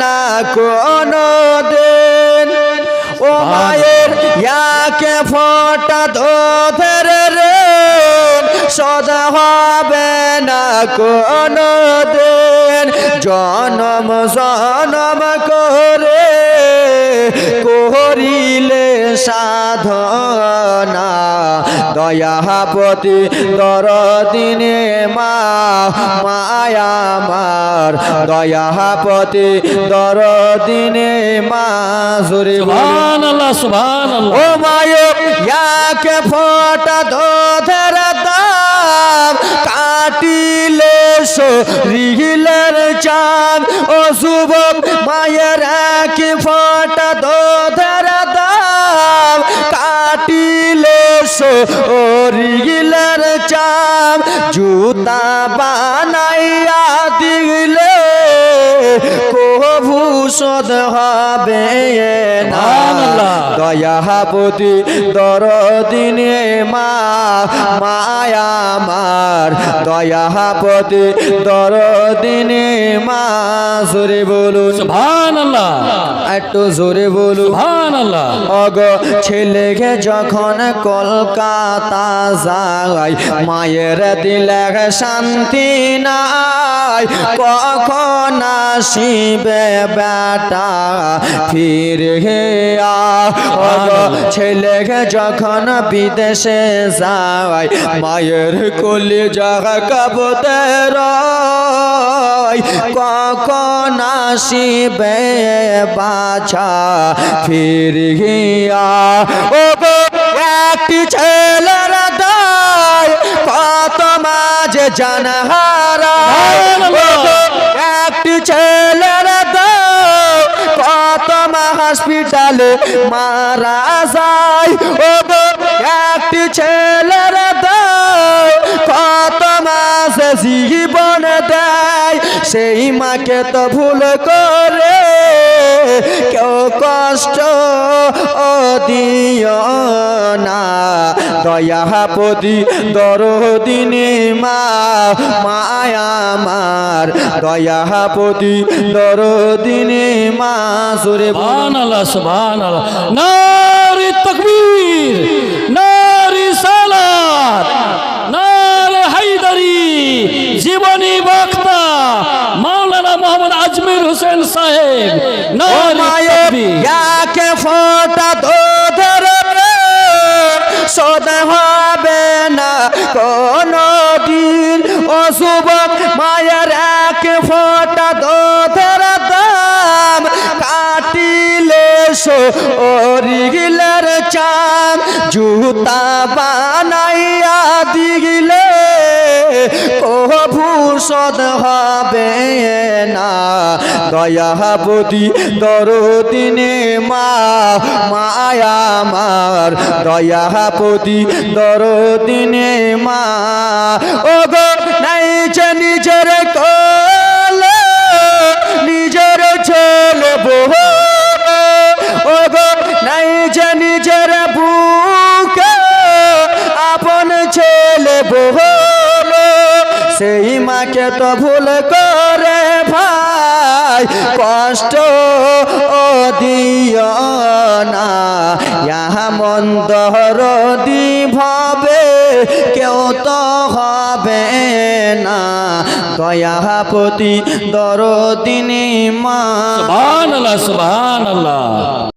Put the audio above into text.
না কোনো দিন। ও মায়ের ইয়াকে ফোটা ধোধের রে সদা হবে না কোনো দিন। জনম জনম করে করিলে সাধনা। দয়াপতি দরদিনে মা মায়ামার দয়াপতি দরদিনে মা জুরি সুবহান আল্লাহ সুবহান আল্লাহ ও মায়ে ইয়াকে ফটা ধোধের দাম কাটিলে শরীরের চাঁদ। ও যুবক মায়ের এক ফটা ধোধের কাটিলে শরীরের চাম জুতা বানাইয়া কভু শোধ হবে। দয়াপতি দরদিনে মা মায়ামার দয়াপতি দরদিনে মা জোরে বলুন। সুবহান আল্লাহ একটু জোরে বলুন। সুবহান আল্লাহ অগ ছেলেকে যখন কলকাতা যাই মায়ের দিলে শান্তি নাই। কখন আসিবে বেটা ফিরে ছেলেকে যখন বিদেশে যাই মায়ের কলি জাগা কবদের কখন আসিবে বাছা ফিরিয়া ও একটি ছেলের দায় কত মাঝে জানহারা একটি ছেলের দায়। হসপিটালে মারা যায়। ও গো একটি ছেলের দায় কত মাসে জীবন দেয়। সেই মাকে তো ভুল করে কেউ কষ্ট দিও না। দয়াপতি দরদিনী মা মায়ামার দয়াপতি দরদিনী মা সুরে সুবহান আল্লাহ সুবহান আল্লাহ নারী তাকবীর, নারী সালাত, নারে হায়দারি, জীবনী বক্তা মাওলানা মোহাম্মদ আজমির হোসেন সাহেব। নারী কাটিলে শরীরের চাম জুতা বানাইয়া দিলে কভু শোধ হবে না দয়াপতি দরদিনে মা মায়ামার দয়াপতি দরদিনে মা ও যে নিজের বুকে আপন ছেলে বহলো সেই মাকে তো ভুল করে ভাই, কষ্ট ও না। ইহা মন্দর দি ভাবে, কেউ তো হবে না। দয়াপতি দরদিনী মা। সুবহান আল্লাহ সুবহান আল্লাহ